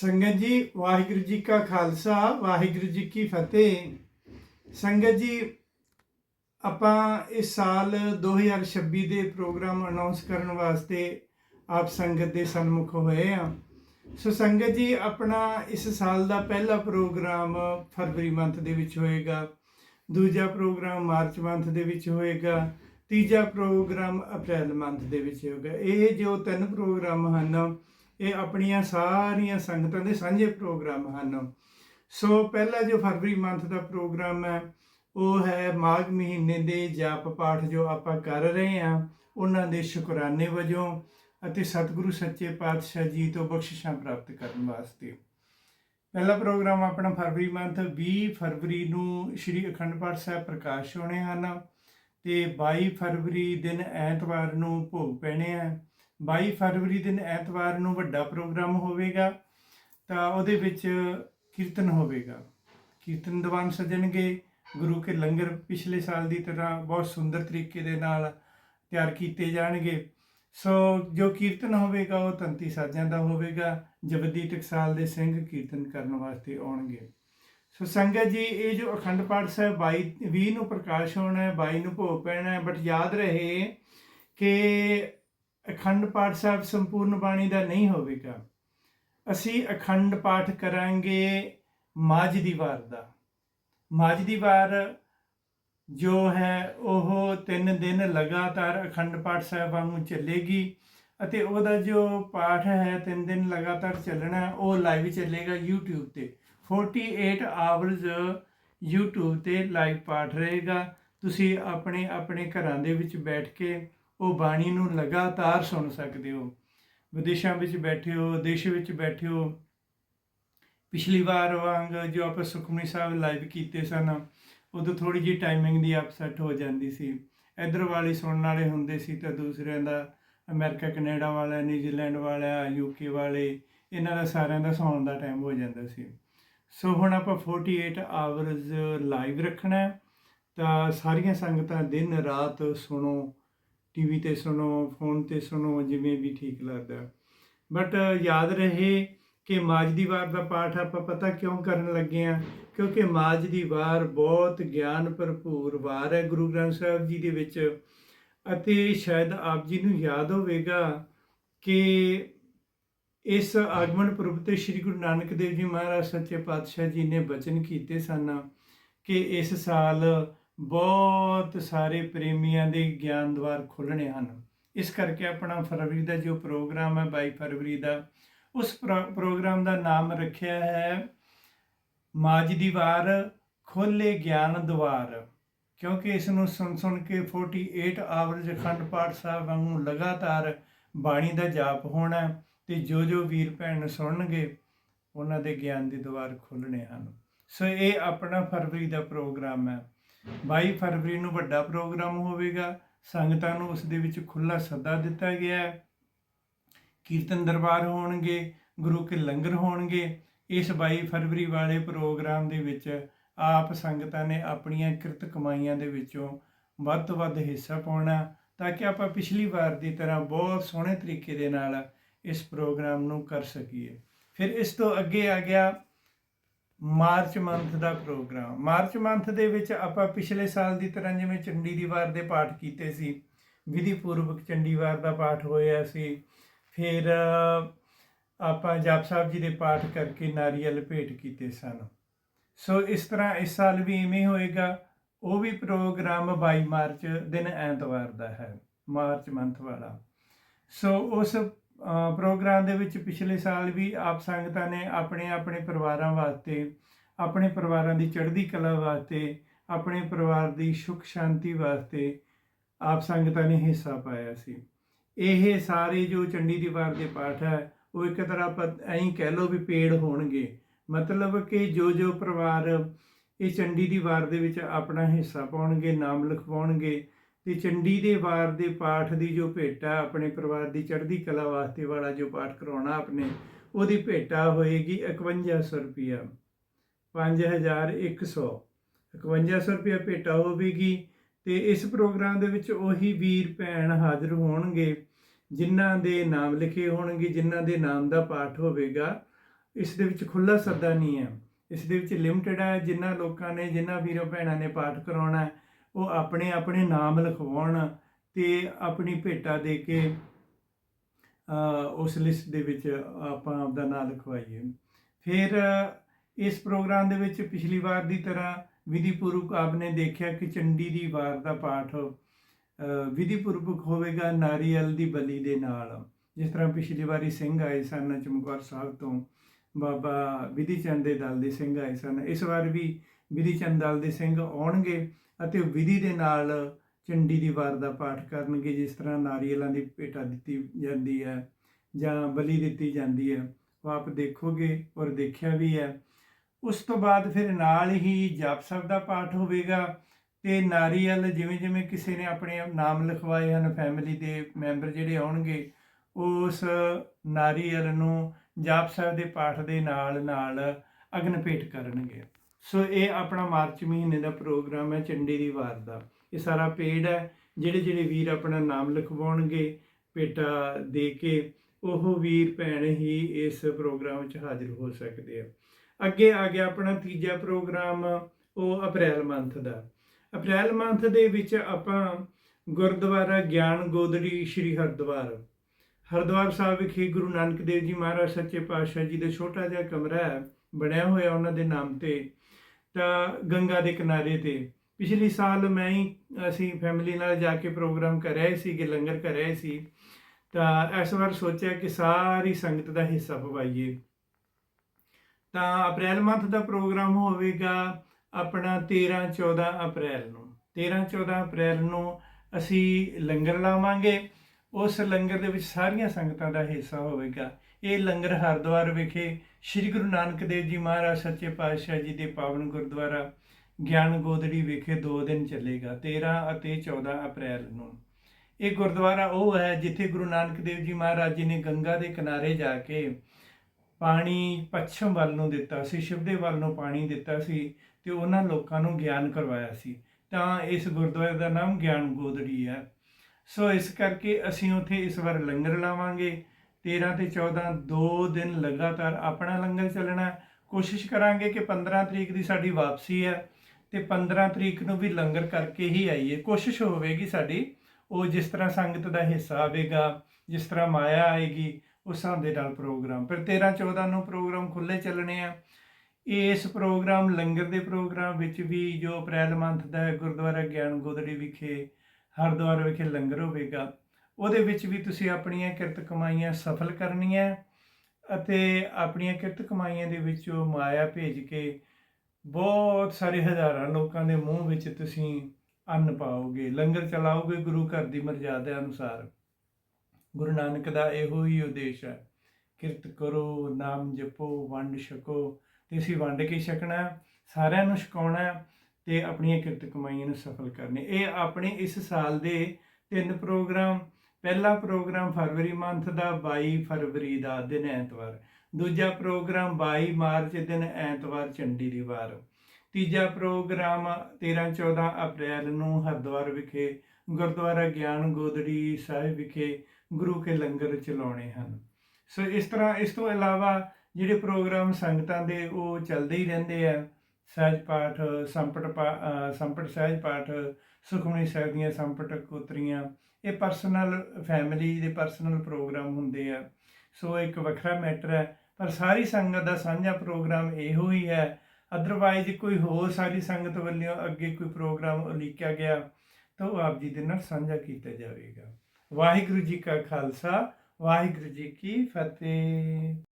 ਸੰਗਤ ਜੀ, ਵਾਹਿਗੁਰੂ ਜੀ ਕਾ ਖਾਲਸਾ, ਵਾਹਿਗੁਰੂ ਜੀ ਕੀ ਫਤਿਹ। ਸੰਗਤ ਜੀ, ਆਪਾਂ ਇਸ ਸਾਲ 2026 ਦੇ ਪ੍ਰੋਗਰਾਮ ਅਨਾਉਂਸ ਕਰਨ ਵਾਸਤੇ ਆਪ ਸੰਗਤ ਦੇ ਸਨਮੁਖ ਹੋਏ ਆ। ਸੋ ਸੰਗਤ ਜੀ, ਆਪਣਾ ਇਸ ਸਾਲ ਦਾ ਪਹਿਲਾ ਪ੍ਰੋਗਰਾਮ ਫਰਵਰੀ ਮੰਥ ਦੇ ਵਿੱਚ ਹੋਏਗਾ, ਦੂਜਾ ਪ੍ਰੋਗਰਾਮ ਮਾਰਚ ਮੰਥ ਦੇ ਵਿੱਚ ਹੋਏਗਾ, ਤੀਜਾ ਪ੍ਰੋਗਰਾਮ ਅਪ੍ਰੈਲ ਮੰਥ ਦੇ ਵਿੱਚ ਹੋਏਗਾ। ਇਹ ਜੋ ਤਿੰਨ ਪ੍ਰੋਗਰਾਮ ਹਨ ਇਹ ਆਪਣੀਆਂ ਸਾਰੀਆਂ ਸੰਗਤਾਂ ਦੇ ਸਾਂਝੇ ਪ੍ਰੋਗਰਾਮ ਹਨ। ਸੋ ਪਹਿਲਾ ਜੋ ਫਰਵਰੀ ਮੰਥ ਦਾ ਪ੍ਰੋਗਰਾਮ ਹੈ, ਉਹ ਹੈ ਮਾਘ ਮਹੀਨੇ ਦੇ ਜਾਪ ਪਾਠ ਜੋ ਆਪਾਂ ਕਰ ਰਹੇ ਹਾਂ, ਉਹਨਾਂ ਦੇ ਸ਼ੁਕਰਾਨੇ ਵਜੋਂ ਅਤੇ ਸਤਿਗੁਰੂ ਸੱਚੇ ਪਾਤਸ਼ਾਹ ਜੀ ਤੋਂ ਬਖਸ਼ਿਸ਼ਾਂ ਪ੍ਰਾਪਤ ਕਰਨ ਵਾਸਤੇ। ਪਹਿਲਾ ਪ੍ਰੋਗਰਾਮ ਆਪਣਾ ਫਰਵਰੀ ਮੰਥ 20 ਫਰਵਰੀ ਨੂੰ ਸ੍ਰੀ ਅਖੰਡ ਪਾਠ ਸਾਹਿਬ ਪ੍ਰਕਾਸ਼ ਹੋਣੇ ਹਨ ਤੇ 22 ਫਰਵਰੀ ਦਿਨ ਐਤਵਾਰ ਨੂੰ ਭੋਗ ਪੈਣੇ ਆ। 22 ਫਰਵਰੀ ਦਿਨ ਐਤਵਾਰ ਨੂੰ ਵੱਡਾ ਪ੍ਰੋਗਰਾਮ ਹੋਵੇਗਾ, ਤਾਂ ਉਹਦੇ ਵਿੱਚ ਕੀਰਤਨ ਹੋਵੇਗਾ। ਕੀਰਤਨ ਦੀਵਾਨ ਸਜਣਗੇ, ਗੁਰੂ ਕੇ ਲੰਗਰ ਪਿਛਲੇ ਸਾਲ ਦੀ ਤਰ੍ਹਾਂ ਬਹੁਤ ਸੁੰਦਰ ਤਰੀਕੇ ਦੇ ਨਾਲ ਤਿਆਰ ਕੀਤੇ ਜਾਣਗੇ। ਸੋ ਜੋ ਕੀਰਤਨ ਹੋਵੇਗਾ, ਉਹ ਤੰਤੀ ਸਾਜਾਂ ਦਾ ਹੋਵੇਗਾ। ਜਬਦੀ ਟਕਸਾਲ ਦੇ ਸਿੰਘ ਕੀਰਤਨ ਕਰਨ ਵਾਸਤੇ ਆਉਣਗੇ। ਸੋ ਸੰਗਤ ਜੀ, ਇਹ ਜੋ ਅਖੰਡ ਪਾਠ ਸਾਹਿਬ 22 20 ਨੂੰ ਪ੍ਰਕਾਸ਼ ਹੋਣਾ ਹੈ 22 ਨੂੰ ਭੋਗ ਪੈਣਾ ਹੈ ਬਟ ਯਾਦ ਰਹੇ ਕਿ ਅਖੰਡ ਪਾਠ ਸਾਹਿਬ ਸੰਪੂਰਨ ਬਾਣੀ ਦਾ ਨਹੀਂ ਹੋਵੇਗਾ। ਅਸੀਂ ਅਖੰਡ ਪਾਠ ਕਰਾਂਗੇ ਮਾਝ ਦੀ ਵਾਰ ਦਾ। ਮਾਝ ਦੀ ਵਾਰ ਜੋ ਹੈ, ਉਹ ਤਿੰਨ ਦਿਨ ਲਗਾਤਾਰ ਅਖੰਡ ਪਾਠ ਸਾਹਿਬ ਵਾਂਗੂ ਚੱਲੇਗੀ ਅਤੇ ਉਹਦਾ ਜੋ ਪਾਠ ਹੈ, ਤਿੰਨ ਦਿਨ ਲਗਾਤਾਰ ਚੱਲਣਾ ਉਹ ਲਾਈਵ ਚੱਲੇਗਾ YouTube ਤੇ। 48 ਆਵਰਸ YouTube ਤੇ ਲਾਈਵ ਪਾਠ ਰਹੇਗਾ। ਤੁਸੀਂ ਆਪਣੇ ਆਪਣੇ ਘਰਾਂ ਦੇ ਵਿੱਚ ਬੈਠ ਕੇ ਉਹ ਬਾਣੀ ਨੂੰ ਲਗਾਤਾਰ ਸੁਣ ਸਕਦੇ ਹੋ। ਵਿਦੇਸ਼ਾਂ ਵਿੱਚ ਬੈਠੇ ਹੋ, ਦੇਸ਼ ਵਿੱਚ ਬੈਠੇ ਹੋ, ਪਿਛਲੀ ਵਾਰ ਵਾਂਗ ਜੋ ਆਪਾਂ ਸੁਖਮਨੀ ਸਾਹਿਬ ਲਾਈਵ ਕੀਤੇ ਸਨ, ਉਦੋਂ ਥੋੜੀ ਜਿਹੀ ਟਾਈਮਿੰਗ ਦੀ ਅਪਸੈਟ ਹੋ ਜਾਂਦੀ ਸੀ। ਇਧਰ ਵਾਲੀ ਸੁਣਨ ਵਾਲੇ ਹੁੰਦੇ ਸੀ ਤਾਂ ਦੂਸਰਿਆਂ ਦਾ, ਅਮਰੀਕਾ, ਕੈਨੇਡਾ ਵਾਲਾ, ਨਿਊਜ਼ੀਲੈਂਡ ਵਾਲਾ ਯੂਕੇ ਵਾਲੇ, ਇਹਨਾਂ ਦਾ ਸਾਰਿਆਂ ਦਾ ਸੌਣ ਦਾ ਟਾਈਮ ਹੋ ਜਾਂਦਾ ਸੀ। ਸੋ ਹੁਣ ਆਪਾਂ 48 ਆਵਰਸ ਲਾਈਵ ਰੱਖਣਾ ਤਾਂ ਸਾਰੀਆਂ ਸੰਗਤਾਂ ਦਿਨ ਰਾਤ ਸੁਣੋ ਟੀਵੀ ਤੇ ਸੁਣੋ, ਫੋਨ ਤੇ ਸੁਣੋ, ਜਿਵੇਂ ਵੀ ਠੀਕ ਲੱਗਦਾ। ਬਟ ਯਾਦ ਰਹੇ ਕਿ ਮਾਜ ਦੀ ਵਾਰ ਦਾ ਪਾਠ ਆਪਾਂ ਪਤਾ ਕਿਉਂ ਕਰਨ ਲੱਗੇ ਆ ਕਿਉਂਕਿ ਮਾਜ ਦੀ ਵਾਰ ਬਹੁਤ ਗਿਆਨ ਭਰਪੂਰ ਵਾਰ ਹੈ ਗੁਰੂ ਗ੍ਰੰਥ ਸਾਹਿਬ ਜੀ ਦੇ ਵਿੱਚ। ਅਤੇ ਸ਼ਾਇਦ ਆਪ ਜੀ ਨੂੰ ਯਾਦ ਹੋਵੇਗਾ ਕਿ ਇਸ ਆਗਮਨ ਪੁਰਬ ਤੇ ਸ੍ਰੀ ਗੁਰੂ ਨਾਨਕ ਦੇਵ ਜੀ ਮਹਾਰਾਜ ਸੱਚੇ ਪਾਤਸ਼ਾਹ ਜੀ ਨੇ ਬਚਨ ਕੀਤੇ ਸਨ ਕਿ ਇਸ ਸਾਲ ਬਹੁਤ ਸਾਰੇ ਪ੍ਰੇਮੀਆਂ ਦੇ ਗਿਆਨ ਦਵਾਰ ਖੁੱਲਣੇ ਹਨ। ਇਸ ਕਰਕੇ ਆਪਣਾ ਫਰਵਰੀ ਦਾ ਜੋ ਪ੍ਰੋਗਰਾਮ ਹੈ 22 ਫਰਵਰੀ ਦਾ, ਉਸ ਪ੍ਰੋ- ਪ੍ਰੋਗਰਾਮ ਦਾ ਨਾਮ ਰੱਖਿਆ ਹੈ ਮਾਜ ਦੀ ਵਾਰ ਖੋਲੇ ਗਿਆਨ ਦਵਾਰ। ਕਿਉਂਕਿ ਇਸ ਨੂੰ ਸੁਣ ਸੁਣ ਕੇ 48 ਆਵਰਜ ਅਖੰਡ ਪਾਠ ਸਾਹਿਬ ਵਾਂਗੂ ਲਗਾਤਾਰ ਬਾਣੀ ਦਾ ਜਾਪ ਹੋਣਾ ਹੈ ਤੇ ਜੋ ਜੋ ਵੀਰ ਭੈਣ ਸੁਣਨਗੇ, ਉਹਨਾਂ ਦੇ ਗਿਆਨ ਦੀ ਦਵਾਰ ਖੁੱਲਣੇ ਹਨ। ਸੋ ਇਹ ਆਪਣਾ ਫਰਵਰੀ ਦਾ ਪ੍ਰੋਗਰਾਮ ਹੈ। 22 ਫਰਵਰੀ ਨੂੰ ਵੱਡਾ ਪ੍ਰੋਗਰਾਮ ਹੋਵੇਗਾ। ਸੰਗਤਾਂ ਨੂੰ ਉਸ ਦੇ ਵਿੱਚ ਖੁੱਲਾ ਸੱਦਾ ਦਿੱਤਾ ਗਿਆ ਹੈ। ਕੀਰਤਨ ਦਰਬਾਰ ਹੋਣਗੇ, ਗੁਰੂ ਕੇ ਲੰਗਰ ਹੋਣਗੇ। ਇਸ 22 ਫਰਵਰੀ ਵਾਲੇ ਪ੍ਰੋਗਰਾਮ ਦੇ ਵਿੱਚ ਆਪ ਸੰਗਤਾਂ ਨੇ ਆਪਣੀਆਂ ਕਿਰਤ ਕਮਾਈਆਂ ਦੇ ਵਿੱਚੋਂ ਵੱਧ ਤੋਂ ਵੱਧ ਹਿੱਸਾ ਪਾਉਣਾ ਤਾਂ ਕਿ ਆਪਾਂ ਪਿਛਲੀ ਵਾਰ ਦੀ ਤਰ੍ਹਾਂ ਬਹੁਤ ਸੋਹਣੇ ਤਰੀਕੇ ਦੇ ਨਾਲ ਇਸ ਪ੍ਰੋਗਰਾਮ ਨੂੰ ਕਰ ਸਕੀਏ। ਫਿਰ ਇਸ ਤੋਂ ਅੱਗੇ ਆ ਗਿਆ ਮਾਰਚ ਮੰਥ ਦਾ ਪ੍ਰੋਗਰਾਮ। ਮਾਰਚ ਮੰਥ ਦੇ ਵਿੱਚ ਆਪਾਂ ਪਿਛਲੇ ਸਾਲ ਦੀ ਤਰ੍ਹਾਂ ਜਿਵੇਂ ਚੰਡੀ ਦੀ ਵਾਰ ਦੇ ਪਾਠ ਕੀਤੇ ਸੀ, ਵਿਧੀ ਪੂਰਵਕ ਚੰਡੀ ਵਾਰ ਦਾ ਪਾਠ ਹੋਇਆ ਸੀ, ਫਿਰ ਆਪਾਂ ਜਾਪ ਸਾਹਿਬ ਜੀ ਦੇ ਪਾਠ ਕਰਕੇ ਨਾਰੀਅਲ ਭੇਟ ਕੀਤੇ ਸਨ। ਸੋ ਇਸ ਤਰ੍ਹਾਂ ਇਸ ਸਾਲ ਵੀ ਇਵੇਂ ਹੋਏਗਾ, ਉਹ ਵੀ ਪ੍ਰੋਗਰਾਮ 22 ਮਾਰਚ ਦਿਨ ਐਤਵਾਰ ਦਾ ਹੈ, ਮਾਰਚ ਮੰਥ ਵਾਲਾ। ਸੋ ਉਸ ਪ੍ਰੋਗਰਾਮ ਦੇ ਵਿੱਚ ਪਿਛਲੇ ਸਾਲ ਵੀ ਆਪ ਸੰਗਤਾਂ ਨੇ ਆਪਣੇ ਆਪਣੇ ਪਰਿਵਾਰਾਂ ਵਾਸਤੇ, ਆਪਣੇ ਪਰਿਵਾਰਾਂ ਦੀ ਚੜ੍ਹਦੀ ਕਲਾ ਵਾਸਤੇ, ਆਪਣੇ ਪਰਿਵਾਰ ਦੀ ਸੁਖ ਸ਼ਾਂਤੀ ਵਾਸਤੇ ਆਪ ਸੰਗਤਾਂ ਨੇ ਹਿੱਸਾ ਪਾਇਆ ਸੀ। ਇਹ ਸਾਰੇ ਜੋ ਚੰਡੀ ਦੀ ਵਾਰ ਦੇ ਪਾਠ ਹੈ, ਉਹ ਇੱਕ ਤਰ੍ਹਾਂ ਆਪਾਂ ਐਂ ਕਹਿ ਲਓ ਵੀ ਪੇੜ ਹੋਣਗੇ। ਮਤਲਬ ਕਿ ਜੋ ਜੋ ਪਰਿਵਾਰ ਇਹ ਚੰਡੀ ਦੀ ਵਾਰ ਦੇ ਵਿੱਚ ਆਪਣਾ ਹਿੱਸਾ ਪਾਉਣਗੇ, ਨਾਮ ਲਿਖਵਾਉਣਗੇ ਤੇ ਚੰਡੀ ਦੇ ਵਾਰ ਦੇ ਪਾਠ ਦੀ ਜੋ ਭੇਟਾ ਆਪਣੇ ਪਰਿਵਾਰ ਦੀ ਚੜ੍ਹਦੀ ਕਲਾ ਵਾਸਤੇ ਵਾਲਾ ਜੋ ਪਾਠ ਕਰਾਉਣਾ ਆਪਣੇ ਉਹਦੀ ਭੇਟਾ ਹੋਏਗੀ 5100 ਰੁਪਿਆ 5100 5100 ਰੁਪਿਆ ਭੇਟਾ ਹੋਵੇਗੀ ਤੇ ਇਸ ਪ੍ਰੋਗਰਾਮ ਦੇ ਵਿੱਚ ਉਹੀ ਵੀਰ ਭੈਣ ਹਾਜ਼ਰ ਹੋਣਗੇ ਜਿਨ੍ਹਾਂ ਦੇ ਨਾਮ ਲਿਖੇ ਹੋਣਗੇ ਜਿਨ੍ਹਾਂ ਦੇ ਨਾਮ ਦਾ ਪਾਠ ਹੋਵੇਗਾ। ਇਸ ਦੇ ਵਿੱਚ ਖੁੱਲਾ ਸੱਦਾ ਨਹੀਂ ਹੈ। ਇਸ ਦੇ ਵਿੱਚ ਲਿਮਟਿਡ ਹੈ ਜਿਨ੍ਹਾਂ ਲੋਕਾਂ ਨੇ ਜਿਨ੍ਹਾਂ ਵੀਰੋ ਭੈਣਾਂ ਨੇ ਪਾਠ ਕਰਾਉਣਾ ਹੈ, ਉਹ ਆਪਣੇ ਆਪਣੇ ਨਾਮ ਲਿਖਵਾਉਣ ਤੇ ਆਪਣੀ ਭੇਟਾ ਦੇ ਕੇ ਉਸ ਲਿਸਟ ਦੇ ਵਿੱਚ ਆਪਾਂ ਆਪਦਾ ਨਾਮ ਲਿਖਵਾਈਏ। ਫਿਰ ਇਸ ਪ੍ਰੋਗਰਾਮ ਦੇ ਵਿੱਚ ਪਿਛਲੀ ਵਾਰ ਦੀ ਤਰ੍ਹਾਂ ਵਿਧੀ ਪੂਰਵਕ ਆਪਨੇ ਦੇਖਿਆ ਕਿ ਚੰਡੀ ਦੀ ਵਾਰ ਦਾ ਪਾਠ ਅ, ਵਿਧੀ ਪੂਰਵਕ ਹੋਵੇਗਾ ਨਾਰੀਅਲ ਦੀ ਬਲੀ ਦੇ ਨਾਲ। ਜਿਸ ਤਰ੍ਹਾਂ ਪਿਛਲੀ ਵਾਰੀ ਸਿੰਘ ਆਏ ਸਨ ਚਮਕੌਰ ਸਾਹਿਬ ਤੋਂ ਬਾਬਾ ਵਿਧੀ ਚੰਦ ਦੇ ਦਲ ਦੇ ਸਿੰਘ ਆਏ ਸਨ। ਇਸ ਵਾਰ ਵੀ ਵਿਧੀ ਚੰਦ ਦੇ ਸਿੰਘ ਆਉਣਗੇ ਅਤੇ ਉਹ ਵਿਧੀ ਦੇ ਨਾਲ ਚੰਡੀ ਦੀ ਵਾਰ ਦਾ ਪਾਠ ਕਰਨਗੇ, ਜਿਸ ਤਰ੍ਹਾਂ ਨਾਰੀਅਲਾਂ ਦੀ ਭੇਟਾ ਦਿੱਤੀ ਜਾਂਦੀ ਹੈ ਜਾਂ ਬਲੀ ਦਿੱਤੀ ਜਾਂਦੀ ਹੈ। ਉਹ ਆਪ ਦੇਖੋਗੇ ਔਰ ਦੇਖਿਆ ਵੀ ਹੈ। ਉਸ ਤੋਂ ਬਾਅਦ ਫਿਰ ਨਾਲ ਹੀ ਜਪ ਸਾਹਿਬ ਦਾ ਪਾਠ ਹੋਵੇਗਾ ਤੇ ਨਾਰੀਅਲ ਜਿਵੇਂ ਜਿਵੇਂ ਕਿਸੇ ਨੇ ਆਪਣੇ ਨਾਮ ਲਿਖਵਾਏ ਹਨ ਫੈਮਿਲੀ ਦੇ ਮੈਂਬਰ ਜਿਹੜੇ ਆਉਣਗੇ, ਉਸ ਨਾਰੀਅਲ ਨੂੰ ਜਾਪ ਸਾਹਿਬ ਦੇ ਪਾਠ ਦੇ ਨਾਲ ਨਾਲ ਅਗਨ ਭੇਟ ਕਰਨਗੇ। ਸੋ ਇਹ ਆਪਣਾ ਮਾਰਚ ਮਹੀਨੇ ਦਾ ਪ੍ਰੋਗਰਾਮ ਹੈ, ਚੰਡੀ ਦੀ ਵਾਰ ਦਾ। ਇਹ ਸਾਰਾ ਪੇਡ ਹੈ, ਜਿਹੜੇ ਜਿਹੜੇ ਵੀਰ ਆਪਣਾ ਨਾਮ ਲਿਖਵਾਉਣਗੇ ਭੇਟਾ ਦੇ ਕੇ, ਉਹ ਵੀਰ ਭੈਣ ਹੀ ਇਸ ਪ੍ਰੋਗਰਾਮ 'ਚ ਹਾਜ਼ਰ ਹੋ ਸਕਦੇ ਆ। ਅੱਗੇ ਆ ਗਿਆ ਆਪਣਾ ਤੀਜਾ ਪ੍ਰੋਗਰਾਮ, ਉਹ ਅਪ੍ਰੈਲ ਮੰਥ ਦਾ। ਅਪ੍ਰੈਲ ਮੰਥ ਦੇ ਵਿੱਚ ਆਪਾਂ ਗੁਰਦੁਆਰਾ ਗਿਆਨ ਗੋਦੜੀ ਸ੍ਰੀ ਹਰਿਦੁਆਰ। ਹਰਿਦੁਆਰ ਸਾਹਿਬ ਵਿਖੇ ਗੁਰੂ ਨਾਨਕ ਦੇਵ ਜੀ ਮਹਾਰਾਜ ਸੱਚੇ ਪਾਤਸ਼ਾਹ ਜੀ ਦਾ ਛੋਟਾ ਜਿਹਾ ਕਮਰਾ ਹੈ, ਬਣਿਆ ਹੋਇਆ ਉਹਨਾਂ ਦੇ ਨਾਮ ਤੇ। ਗੰਗਾ ਦੇ ਕਿਨਾਰੇ ਤੇ। ਪਿਛਲੀ ਸਾਲ ਮੈਂ ਹੀ ਅਸੀਂ ਫੈਮਿਲੀ ਨਾਲ ਜਾ ਕੇ ਪ੍ਰੋਗਰਾਮ ਕਰ ਰਹੇ ਸੀ ਕਿ ਲੰਗਰ ਕਰ ਰਹੇ ਸੀ। ਤਾਂ ਇਸ ਵਾਰ ਸੋਚਿਆ ਕਿ ਸਾਰੀ ਸੰਗਤ ਦਾ ਹਿੱਸਾ ਪਵਾਈਏ। ਤਾਂ ਅਪ੍ਰੈਲ ਮੰਥ ਦਾ ਪ੍ਰੋਗਰਾਮ ਹੋਵੇਗਾ ਆਪਣਾ 13 14 ਅਪ੍ਰੈਲ ਨੂੰ। 13 14 ਅਪ੍ਰੈਲ ਨੂੰ ਅਸੀਂ ਲੰਗਰ ਲਾਵਾਂਗੇ। ਉਸ ਲੰਗਰ ਦੇ ਵਿੱਚ ਸਾਰੀਆਂ ਸੰਗਤਾਂ ਦਾ ਹਿੱਸਾ ਹੋਵੇਗਾ। ਇਹ ਲੰਗਰ ਹਰਿਦੁਆਰ ਵਿਖੇ ਸ੍ਰੀ ਗੁਰੂ ਨਾਨਕ ਦੇਵ ਜੀ ਮਹਾਰਾਜ ਸੱਚੇ ਪਾਤਸ਼ਾਹ ਜੀ ਦੇ ਪਾਵਨ ਗੁਰਦੁਆਰਾ ਗਿਆਨ ਗੋਦੜੀ ਵਿਖੇ 2 ਦਿਨ ਚੱਲੇਗਾ 13 ਅਤੇ 14 ਅਪ੍ਰੈਲ ਨੂੰ। ਇਹ ਗੁਰਦੁਆਰਾ ਉਹ ਹੈ ਜਿੱਥੇ ਗੁਰੂ ਨਾਨਕ ਦੇਵ ਜੀ ਮਹਾਰਾਜ ਜੀ ਨੇ ਗੰਗਾ ਦੇ ਕਿਨਾਰੇ ਜਾ ਕੇ ਪਾਣੀ ਪੱਛਮ ਵੱਲ ਨੂੰ ਦਿੱਤਾ ਸੀ, ਸ਼ਿਵ ਵੱਲ ਨੂੰ ਪਾਣੀ ਦਿੱਤਾ ਸੀ ਤੇ ਉਹਨਾਂ ਲੋਕਾਂ ਨੂੰ ਗਿਆਨ ਕਰਵਾਇਆ ਸੀ। ਤਾਂ ਇਸ ਗੁਰਦੁਆਰੇ ਦਾ ਨਾਮ ਗਿਆਨ ਗੋਦੜੀ ਹੈ। ਸੋ ਇਸ ਕਰਕੇ ਅਸੀਂ ਉੱਥੇ ਇਸ ਵਾਰ ਲੰਗਰ ਲਾਵਾਂਗੇ। 13 ਤੇ 14 ਦੋ ਦਿਨ ਲਗਾਤਾਰ ਆਪਣਾ ਲੰਗਰ ਚੱਲਣਾ ਕੋਸ਼ਿਸ਼ ਕਰਾਂਗੇ ਕਿ 15 ਤਰੀਕ ਦੀ ਸਾਡੀ ਵਾਪਸੀ ਹੈ ਤੇ 15 ਤਰੀਕ ਨੂੰ ਵੀ ਲੰਗਰ ਕਰਕੇ ਹੀ ਆਈਏ। ਕੋਸ਼ਿਸ਼ ਹੋਵੇਗੀ ਸਾਡੀ, ਉਹ ਜਿਸ ਤਰ੍ਹਾਂ ਸੰਗਤ ਦਾ ਹਿੱਸਾ ਆਵੇਗਾ, ਜਿਸ ਤਰ੍ਹਾਂ ਮਾਇਆ ਆਏਗੀ, ਉਸ ਹਿਸਾਬ ਦੇ ਨਾਲ ਪ੍ਰੋਗਰਾਮ। ਫਿਰ 13 14 ਨੂੰ ਪ੍ਰੋਗਰਾਮ ਖੁੱਲੇ ਚੱਲਣੇ ਆ। ਇਸ ਪ੍ਰੋਗਰਾਮ, ਲੰਗਰ ਦੇ ਪ੍ਰੋਗਰਾਮ ਵਿੱਚ ਵੀ ਜੋ ਅਪ੍ਰੈਲ ਮੰਥ ਦਾ ਗੁਰਦੁਆਰਾ ਗਿਆਨ ਗੋਦੜੀ ਵਿਖੇ, ਹਰਿਦੁਆਰ ਵਿਖੇ ਲੰਗਰ ਹੋਵੇਗਾ। ਉਹਦੇ ਵਿੱਚ ਵੀ ਤੁਸੀਂ ਆਪਣੀਆਂ ਕਿਰਤ ਕਮਾਈਆਂ ਸਫਲ ਕਰਨੀਆਂ ਅਤੇ ਆਪਣੀਆਂ ਕਿਰਤ ਕਮਾਈਆਂ ਦੇ ਵਿੱਚੋਂ ਮਾਇਆ ਭੇਜ ਕੇ ਬਹੁਤ ਸਾਰੇ ਹਜ਼ਾਰਾਂ ਲੋਕਾਂ ਦੇ ਮੂੰਹ ਵਿੱਚ ਤੁਸੀਂ ਅੰਨ ਪਾਓਗੇ, ਲੰਗਰ ਚਲਾਓਗੇ ਗੁਰੂ ਘਰ ਦੀ ਮਰਜ਼ਾਦਾ ਅਨੁਸਾਰ। ਗੁਰੂ ਨਾਨਕ ਦਾ ਇਹੋ ਹੀ ਉਦੇਸ਼ ਹੈ, ਕਿਰਤ ਕਰੋ, ਨਾਮ ਜਪੋ, ਵੰਡ ਛਕੋ ਤੇ ਅਸੀਂ ਵੰਡ ਕੇ ਛਕਣਾ, ਸਾਰਿਆਂ ਨੂੰ ਛਕਾਉਣਾ ਹੈ ਤੇ ਆਪਣੀਆਂ ਕਿਰਤ ਕਮਾਈਆਂ ਨੂੰ ਸਫਲ ਕਰਨੇ। ਇਹ ਆਪਣੇ ਇਸ ਸਾਲ ਦੇ ਤਿੰਨ ਪ੍ਰੋਗਰਾਮ ਪਹਿਲਾ ਪ੍ਰੋਗਰਾਮ ਫਰਵਰੀ ਮੰਥ ਦਾ 22 ਫਰਵਰੀ ਦਾ ਦਿਨ ਐਤਵਾਰ। ਦੂਜਾ ਪ੍ਰੋਗਰਾਮ 22 ਮਾਰਚ ਦਿਨ ਐਤਵਾਰ, ਚੰਡੀ ਦੀ ਵਾਰ। ਤੀਜਾ ਪ੍ਰੋਗਰਾਮ 13 14 ਅਪ੍ਰੈਲ ਨੂੰ ਹਰਿਦੁਆਰ ਵਿਖੇ, ਗੁਰਦੁਆਰਾ ਗਿਆਨ ਗੋਦੜੀ ਸਾਹਿਬ ਵਿਖੇ ਗੁਰੂ ਕੇ ਲੰਗਰ ਚਲਾਉਣੇ ਹਨ। ਸੋ ਇਸ ਤਰ੍ਹਾਂ, ਇਸ ਤੋਂ ਇਲਾਵਾ ਜਿਹੜੇ ਪ੍ਰੋਗਰਾਮ ਸੰਗਤਾਂ ਦੇ, ਉਹ ਚੱਲਦੇ ਹੀ ਰਹਿੰਦੇ ਆ। ਸਹਿਜ ਪਾਠ, ਸੰਪਟ ਪਾ- ਸੰਪਟ ਸਹਿਜ ਪਾਠ, ਸੁਖਮਨੀ ਸਾਹਿਬ ਦੀਆਂ ਸੰਪਟ ਕੋਤਰੀਆਂ ਇਹ ਪਰਸਨਲ ਫੈਮਿਲੀ ਦੇ ਪਰਸਨਲ ਪ੍ਰੋਗਰਾਮ ਹੁੰਦੇ ਆ। ਸੋ ਇੱਕ ਵੱਖਰਾ ਮੈਟਰ ਹੈ, ਪਰ ਸਾਰੀ ਸੰਗਤ ਦਾ ਸਾਂਝਾ ਪ੍ਰੋਗਰਾਮ ਇਹੋ ਹੀ ਹੈ। ਅਦਰਵਾਈਜ਼ ਕੋਈ ਹੋਰ ਸਾਰੀ ਸੰਗਤ ਵੱਲੋਂ ਅੱਗੇ ਕੋਈ ਪ੍ਰੋਗਰਾਮ ਉਲੀਕਿਆ ਗਿਆ, ਤਾਂ ਉਹ ਆਪ ਜੀ ਦੇ ਨਾਲ ਸਾਂਝਾ ਕੀਤਾ ਜਾਵੇਗਾ। ਵਾਹਿਗੁਰੂ ਜੀ ਕਾ ਖਾਲਸਾ, ਵਾਹਿਗੁਰੂ ਜੀ ਕੀ ਫਤਿਹ।